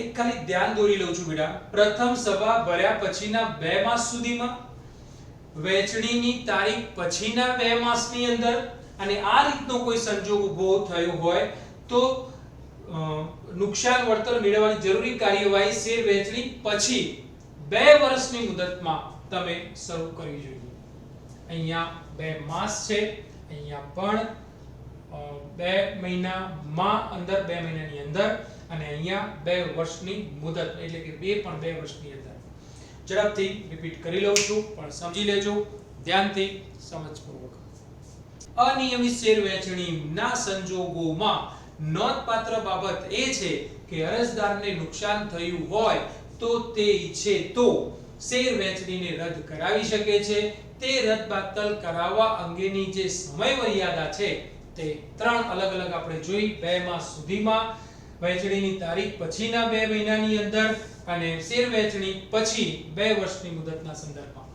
એક ખાલી ધ્યાન દોરી લઉં છું બેટા. પ્રથમ સભા ભર્યા પછીના બે માસ સુધીમાં. વહેંચણીની તારીખ પછીના બે માસની અંદર અને આ રીતનો કોઈ સંજોગ ઊભો થયો હોય તો નુકસાન વળતર મેળવવાની જરૂરી કાર્યવાહી છે વહેંચણી પછી બે વર્ષની મુદતમાં તમે શરૂ કરવી જોઈએ. અહીંયા બે માસ છે, અહીંયા પણ બે મહિનામાં અંદર, બે મહિનાની અંદર અહીંયા બે વર્ષની મુદત, એટલે કે બે પણ બે વર્ષની અંદર. ઝડપથી રિપીટ કરી લઉં છું, પણ સમજી લેજો, ધ્યાનથી, સમજપૂર્વક. અનિયમિત શેર વહેંચણીના સંજોગોમાં નોંધપાત્ર બાબત એ છે કે અરજદારને નુકસાન થયું હોય તો તે ઈચ્છે તો શેર વહેંચણીને રદ કરાવી શકે છે. તે રદ બાતલ કરાવવા અંગેની જે સમય મર્યાદા છે તે ત્રણ અલગ અલગ આપણે જોઈ બે માસ સુધીમાં વહેંચણીની તારીખ પછીના બે મહિનાની અંદર અને શેર વહેંચણી પછી બે વર્ષની મુદતના સંદર્ભમાં.